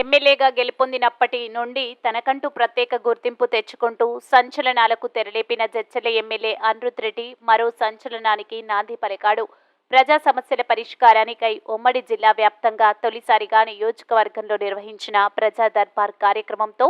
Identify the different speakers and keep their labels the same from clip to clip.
Speaker 1: ఎమ్మెల్యేగా గెలుపొందినప్పటి నుండి తనకంటూ ప్రత్యేక గుర్తింపు తెచ్చుకుంటూ సంచలనాలకు తెరలేపిన జడ్చల ఎమ్మెల్యే అనిరుద్ రెడ్డి మరో సంచలనానికి నాంది పలికాడు. ప్రజా సమస్యల పరిష్కారానికై ఉమ్మడి జిల్లా వ్యాప్తంగా తొలిసారిగా నియోజకవర్గంలో నిర్వహించిన ప్రజా దర్బార్ కార్యక్రమంతో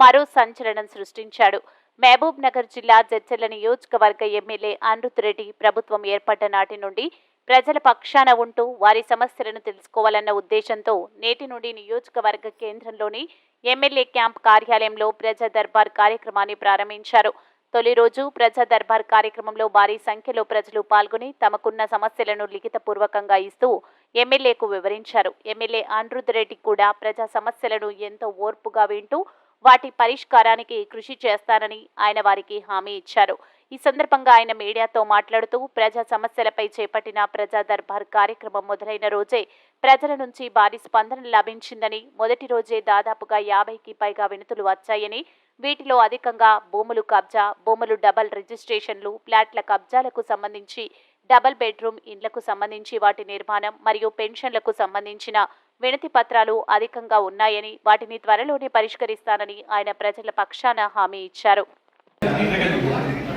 Speaker 1: మరో సంచలనం సృష్టించాడు. మహబూబ్ నగర్ జిల్లా జడ్చల నియోజకవర్గ ఎమ్మెల్యే అనిరుద్ రెడ్డి ప్రభుత్వం ఏర్పడ్డ నాటి నుండి ప్రజల పక్షాన ఉంటూ వారి సమస్యలను తెలుసుకోవాలన్న ఉద్దేశంతో నేటి నుండి నియోజకవర్గ కేంద్రంలోని ఎమ్మెల్యే క్యాంప్ కార్యాలయంలో ప్రజా దర్బార్ కార్యక్రమాన్ని ప్రారంభించారు. తొలి రోజు ప్రజా దర్బార్ కార్యక్రమంలో భారీ సంఖ్యలో ప్రజలు పాల్గొని తమకున్న సమస్యలను లిఖితపూర్వకంగా ఇస్తూ ఎమ్మెల్యేకు వివరించారు. ఎమ్మెల్యే అనిరుద్ రెడ్డి కూడా ప్రజా సమస్యలను ఎంతో ఓర్పుగా వింటూ వాటి పరిష్కారానికి కృషి చేస్తారని ఆయన వారికి హామీ ఇచ్చారు. ఈ సందర్భంగా ఆయన మీడియాతో మాట్లాడుతూ ప్రజా సమస్యలపై చేపట్టిన ప్రజా దర్బార్ కార్యక్రమం మొదలైన రోజే ప్రజల నుంచి భారీ స్పందన లభించిందని మొదటి రోజే దాదాపుగా యాభైకి పైగా వినతులు వచ్చాయని వీటిలో అధికంగా భూములు కబ్జా భూములు డబల్ రిజిస్ట్రేషన్లు ఫ్లాట్ల కబ్జాలకు సంబంధించి డబల్ బెడ్రూమ్ ఇండ్లకు సంబంధించి వాటి నిర్మాణం మరియు పెన్షన్లకు సంబంధించిన వినతి పత్రాలు అధికంగా ఉన్నాయని వాటిని త్వరలోనే పరిష్కరిస్తానని ఆయన ప్రజల పక్షాన హామీ ఇచ్చారు.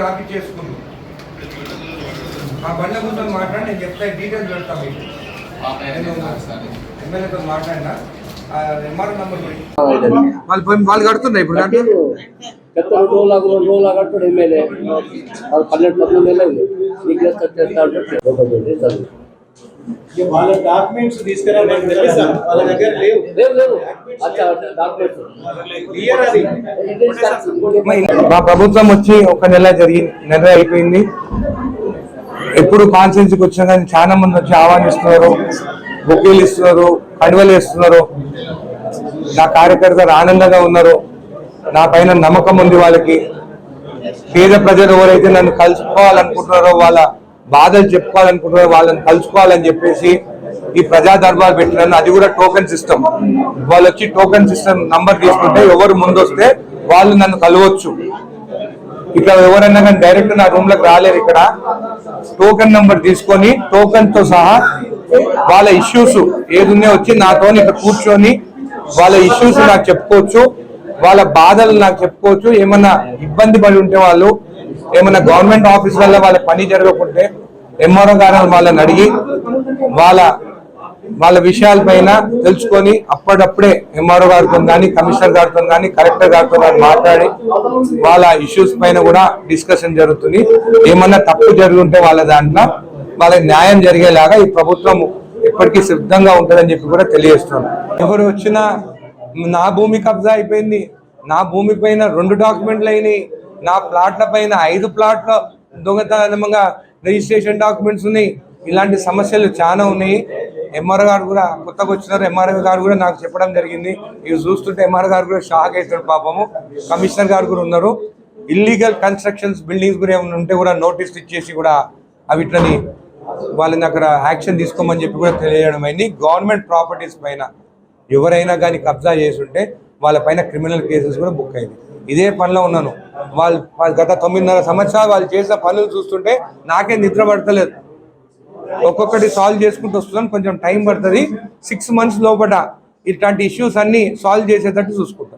Speaker 2: రాపి చేసుకుంది. ఆ బండ్ల కూర్చొని మాట్లాడి నేను చెప్తా డీటెయిల్స్ పెడతాను మీకు. ఎమ్మెల్యేతో మాట్లాడినా ఆ ఎంఆర్ నంబర్ వాళ్ళు కడుతున్నాయి ఇప్పుడు దాంట్లో.
Speaker 3: గత రెండు రోజులకు రెండు రోజులు కట్టాడు ఎమ్మెల్యే. అది పన్నెండు పదమూడు నెలలు అయింది. నీకు చేస్తా చేస్తా అంటే చదువు
Speaker 4: వాళ్ళ డాక్యుమెంట్స్ తీసుకురా నేను తెప్పిస్తాను వాళ్ళ దగ్గర లేవు.
Speaker 3: లేవు లేవు. అచ్చా డాక్యుమెంట్స్
Speaker 4: క్లియర్ అది.
Speaker 2: మా ప్రభుత్వం వచ్చి ఒక నెల జరిగింది నెల అయిపోయింది. ఎప్పుడు కాన్ఫరెన్స్కి వచ్చినా కానీ చాలా మంది వచ్చి ఆహ్వానిస్తున్నారు. బుక్కీలు ఇస్తున్నారు కడువలు ఇస్తున్నారు నా కార్యకర్తలు ఆనందంగా ఉన్నారు. నా పైన నమ్మకం ఉంది వాళ్ళకి. పేద ప్రజలు ఎవరైతే నన్ను కలుసుకోవాలనుకుంటున్నారో వాళ్ళ బాధలు చెప్పుకోవాలనుకుంటున్నారో వాళ్ళని కలుసుకోవాలని చెప్పేసి ఈ ప్రజా దర్బార్ పెట్టినాను అది కూడా టోకెన్ సిస్టమ్ వాళ్ళు వచ్చి టోకెన్ సిస్టమ్ నంబర్ తీసుకుంటే ఎవరు ముందు వస్తే వాళ్ళు నన్ను కలవచ్చు. ఇక్కడ ఎవరైనా కానీ డైరెక్ట్ నా రూమ్లోకి రాలేరు ఇక్కడ. టోకెన్ నంబర్ తీసుకొని టోకెన్తో సహా వాళ్ళ ఇష్యూస్ ఏదున్నా వచ్చి నాతో ఇక్కడ కూర్చొని వాళ్ళ ఇష్యూస్ నాకు చెప్పుకోవచ్చు. వాళ్ళ బాధలు నాకు చెప్పుకోవచ్చు. ఏమన్నా ఇబ్బంది పడి ఉంటే వాళ్ళు ఏమైనా గవర్నమెంట్ ఆఫీస్ వల్ల వాళ్ళ పని జరగకుంటే ఎంఆర్ఓ గారు వాళ్ళని అడిగి వాళ్ళ వాళ్ళ విషయాలపైన తెలుసుకొని అప్పుడప్పుడే ఎంఆర్ఓ గారితో కానీ కమిషనర్ గారితో కానీ కలెక్టర్ గారితో కానీ మాట్లాడి వాళ్ళ ఇష్యూస్ పైన కూడా డిస్కషన్ జరుగుతుంది. ఏమన్నా తప్పు జరుగుంటే వాళ్ళ దాంట్లో వాళ్ళ న్యాయం జరిగేలాగా ఈ ప్రభుత్వం ఎప్పటికీ సిద్ధంగా ఉంటుందని చెప్పి కూడా తెలియజేస్తున్నాను ఎవరు వచ్చినా నా భూమి కబ్జా అయిపోయింది. నా భూమి పైన రెండు డాక్యుమెంట్లు అయినాయి. నా ప్లాట్ల పైన ఐదు ప్లాట్ల దొంగతనంగా రిజిస్ట్రేషన్ డాక్యుమెంట్స్ ఉన్నాయి. ఇలాంటి సమస్యలు చాలా ఉన్నాయి. ఎంఆర్ గారు కూడా కొత్తగా వచ్చినారు. ఎంఆర్ గారు కూడా నాకు చెప్పడం జరిగింది. ఇవి చూస్తుంటే ఎంఆర్ గారు కూడా షాక్ అవుతాడు పాపము. కమిషనర్ గారు కూడా ఉన్నారు. ఇల్లీగల్ కన్స్ట్రక్షన్స్ బిల్డింగ్స్ కూడా ఏమైనా ఉంటే కూడా నోటీస్ ఇచ్చేసి కూడా అవిట్లని వాళ్ళని అక్కడ యాక్షన్ తీసుకోమని చెప్పి కూడా తెలియడం అయింది. గవర్నమెంట్ ప్రాపర్టీస్ పైన ఎవరైనా కానీ కబ్జా చేసి ఉంటే వాళ్ళ పైన క్రిమినల్ కేసెస్ కూడా బుక్ అయింది ఇదే పనిలో ఉన్నాను. వాళ్ళు వాళ్ళు గత తొమ్మిదిన్నర సంవత్సరాలు వాళ్ళు చేసిన పనులు చూస్తుంటే నాకే నిద్ర పడతలేదు. ఒక్కొక్కటి సాల్వ్ చేసుకుంటూ వస్తున్నాను. కొంచెం టైం పడుతుంది. సిక్స్ మంత్స్ లోపల ఇట్లాంటి ఇష్యూస్ అన్ని సాల్వ్ చేసేటట్టు చూసుకుంటాను